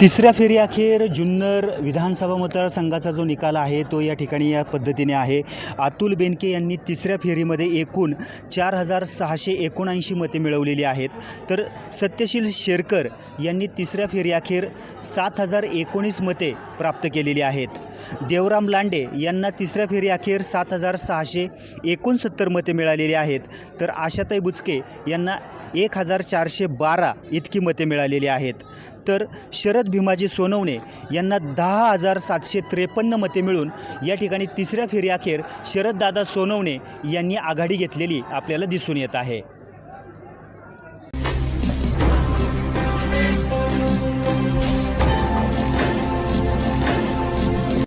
तिसऱ्या फेरीअखेर जुन्नर विधानसभा मतदारसंघाचा जो निकाल आहे तो या ठिकाणी या पद्धतीने आहे. अतुल बेनके यांनी तिसऱ्या फेरीमध्ये एकूण चार हजार सहाशे एकोणऐंशी मते मिळवलेली आहेत. तर सत्यशील शेरकर यांनी तिसऱ्या फेरीअखेर सात हजार एकोणीस मते प्राप्त केलेली आहेत. देवराम लांडे यांना तिसऱ्या फेरीअखेर सात हजार सहाशे एकोणसत्तर मते मिळालेली आहेत. तर आशाताई बुचके यांना एक हजार चारशे बारा इतकी मते मिळालेली आहेत. तर शरद भीमाजी सोनवणे यांना दहा हजार सातशे त्रेपन्न मते मिळून या ठिकाणी तिसऱ्या फेरीअखेर शरददादा सोनवणे यांनी आघाडी घेतलेली आपल्याला दिसून येत आहे.